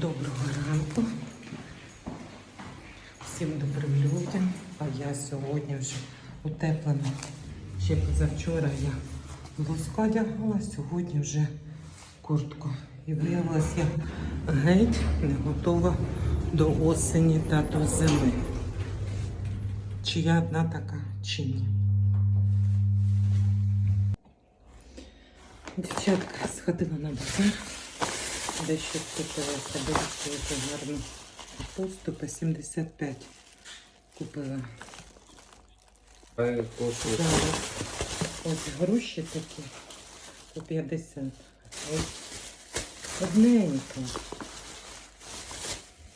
Доброго ранку. Всім добрим людям. А я сьогодні вже утеплена. Ще позавчора я блузку одягала, сьогодні вже куртку. І виявилася я геть не готова до осені та до зими. Чи я одна така, чи ні. Дівчатка сходила на базар, дещо купила себе яку гарну капусту по 75 купила. Зараз ось груші такі по 50. Ось одненька.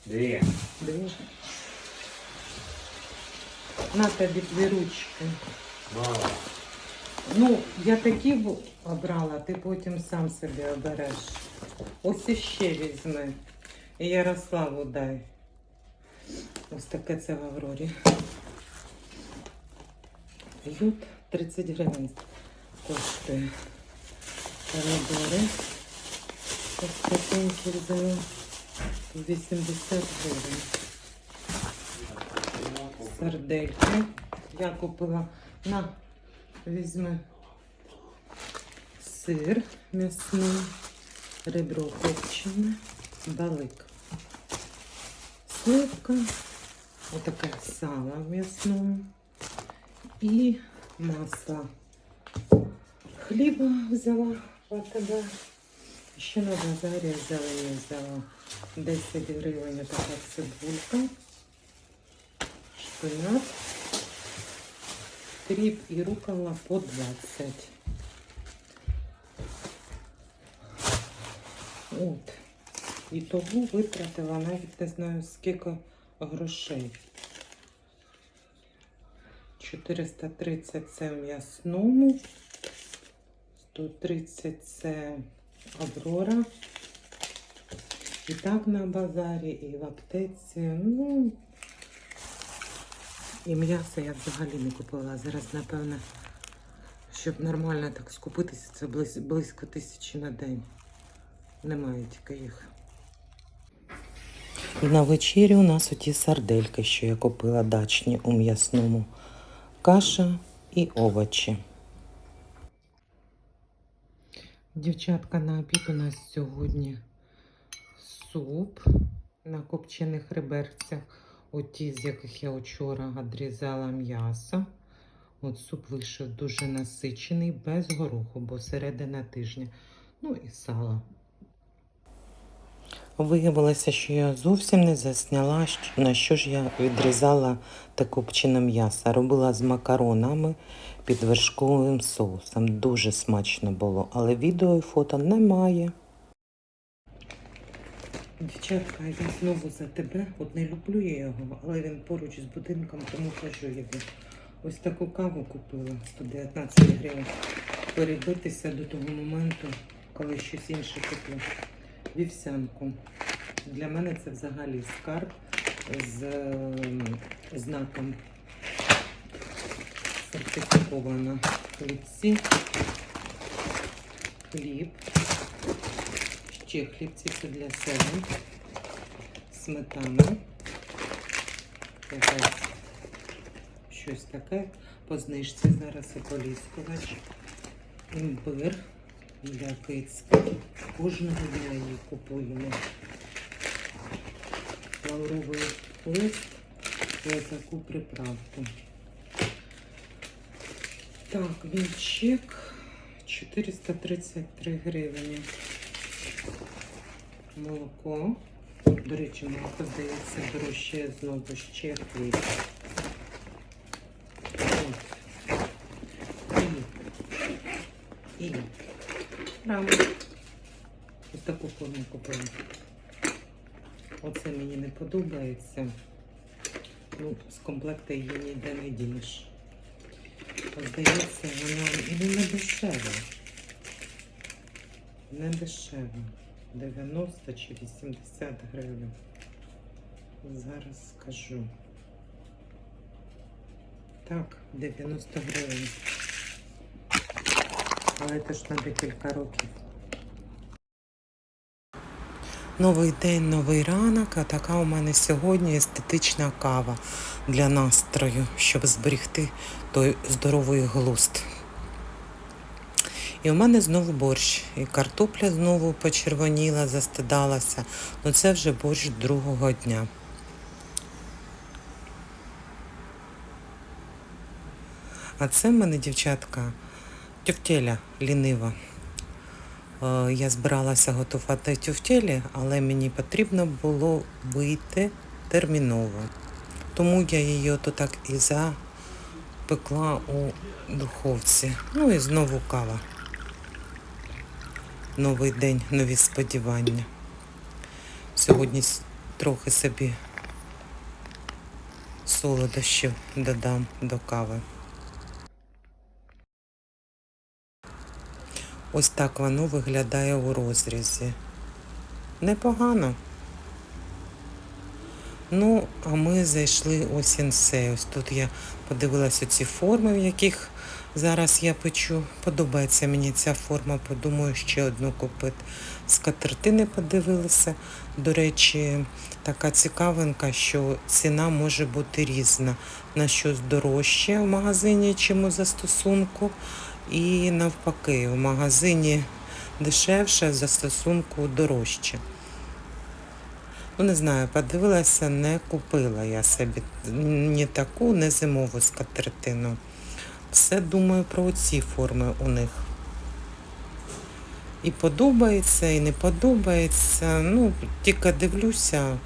Дві. Дві. На тобі дві ручки. Мало. Ну, я такі обрала, ти потім сам собі обереш. Ось іще візьми. І Ярославу дай. Ось таке це в Аврорі. Ют 30 гривень коштує. Помідори. Ось такенькі взяла. 80 гривень. Сардельки. Я купила на візьми сир м'ясний, ребро копчене, балик. Сливка, отаке сало в м'ясному і масло. Хліба взяла АТБ. Ще на базарі зелені взяла 10 гривень така цибулька, шпинат. Кріп і рукола по 20. От. І того витратила навіть не знаю скільки грошей. 430 це в м'ясному, 130 це Аврора. І так на базарі, і в аптеці. Ну, і м'ясо я взагалі не купила. Зараз, напевно, щоб нормально так скупитися, це близько тисячі на день. Немає тільки їх. На вечері у нас оті сардельки, що я купила дачні у м'ясному. Каша і овочі. Дівчатка, на обід у нас сьогодні суп на копчених реберцях. Оті, з яких я вчора відрізала м'ясо. От суп вийшов дуже насичений, без гороху, бо середина тижня. Ну і сало. Виявилося, що я зовсім не засняла, на що ж я відрізала те копчене м'ясо. Робила з макаронами під вершковим соусом. Дуже смачно було, але відео і фото немає. Дівчатка, я знову за тебе. От не люблю я його, але він поруч з будинком, тому кажу його. Ось таку каву купила 119 гривень. Перебитися до того моменту, коли щось інше куплю. Вівсянку. Для мене це взагалі скарб з ем, знаком сертифіковано. Хлібці, хліб, ще хлібці це для себе, сметана, якась щось таке, по знижці зараз і імбир для кицьки. Кожного дня її купуємо. Лавровий лист і таку приправку. Так, вінчик 433 гривні. Молоко. До речі, молоко здається дорожче знову ще хліб. І, і Прямо. Ось таку форму купила. Оце мені не подобається. Ну, з комплекта її ніде не дінеш. Здається, вона не дешева. Не дешева. 90 чи 80 гривень. Зараз скажу. Так, 90 гривень. Але це ж на декілька років. Новий день, новий ранок, а така у мене сьогодні естетична кава для настрою, щоб зберегти той здоровий глузд. І у мене знову борщ. І картопля знову почервоніла, застидалася. Ну це вже борщ другого дня. А це в мене, дівчатка, тюфтеля лінива. Е, Я збиралася готувати тюфтелі, але мені потрібно було вийти терміново. Тому я її ото так і запекла у духовці. Ну і знову кава. Новий день, нові сподівання. Сьогодні трохи собі солодощів додам до кави. Ось так воно виглядає у розрізі. Непогано. Ну, а ми зайшли у сінсей. Ось тут я подивилася ці форми, в яких зараз я печу. Подобається мені ця форма, подумаю ще одну купити. Скатертини подивилися. До речі, така цікавинка, що ціна може бути різна. На щось дорожче в магазині, чим у застосунку. І навпаки, в магазині дешевше, в застосунку дорожче. Ну, не знаю, подивилася, не купила я собі ні таку, не зимову скатертину. Все думаю про ці форми у них. І подобається, і не подобається. Ну, тільки дивлюся,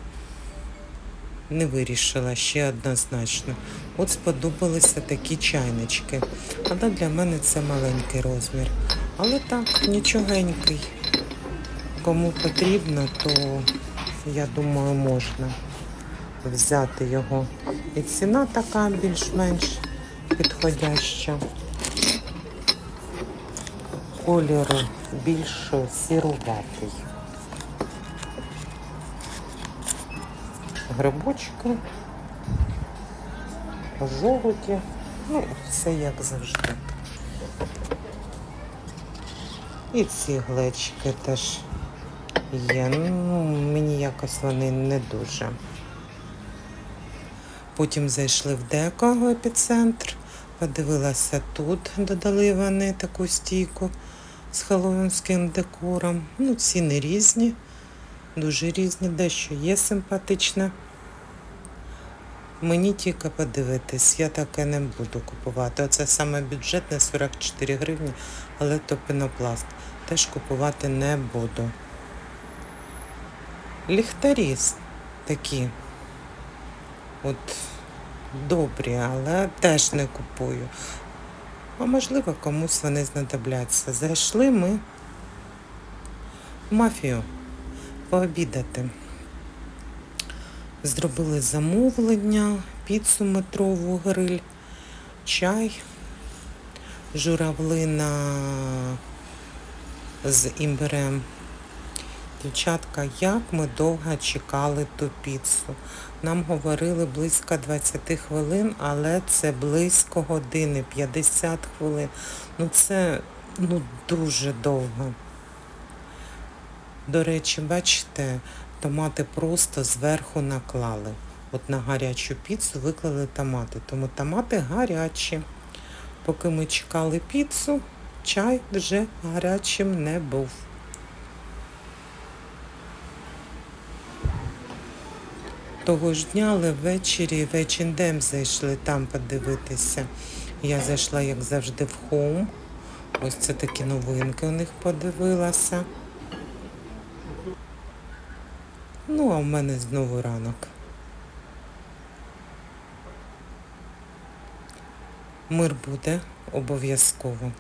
не вирішила ще однозначно. От сподобалися такі чайнички. Але для мене це маленький розмір. Але так, нічогенький. Кому потрібно, то я думаю, можна взяти його. І ціна така більш-менш підходяща. Кольор більш сіруватий. Грибочки, жолуді, ну, все як завжди. І ці глечики теж є. Ну, мені якось вони не дуже. Потім зайшли в деко епіцентр, подивилася тут, додали вони таку стійку з хеллоуінським декором. Ну, ціни різні, дуже різні, дещо є симпатичне. Мені тільки подивитись, я таке не буду купувати. Оце саме бюджетне 44 гривні, але то пінопласт. Теж купувати не буду. Ліхтарі такі. От добрі, але теж не купую. А можливо, комусь вони знадобляться. Зайшли ми в мафію пообідати. Зробили замовлення, піцу метрову гриль, чай, журавлина з імбирем. Дівчатка, як ми довго чекали ту піцу. Нам говорили близько 20 хвилин, але це близько години, 50 хвилин. Ну це ну, дуже довго. До речі, бачите, томати просто зверху наклали. От на гарячу піцу виклали томати, тому томати гарячі. Поки ми чекали піцу, чай вже гарячим не був. Того ж дня, але ввечері в H&M зайшли там подивитися. Я зайшла, як завжди, в Home. Ось це такі новинки у них подивилася. Ну, а в мене знову ранок. Мир буде обов'язково.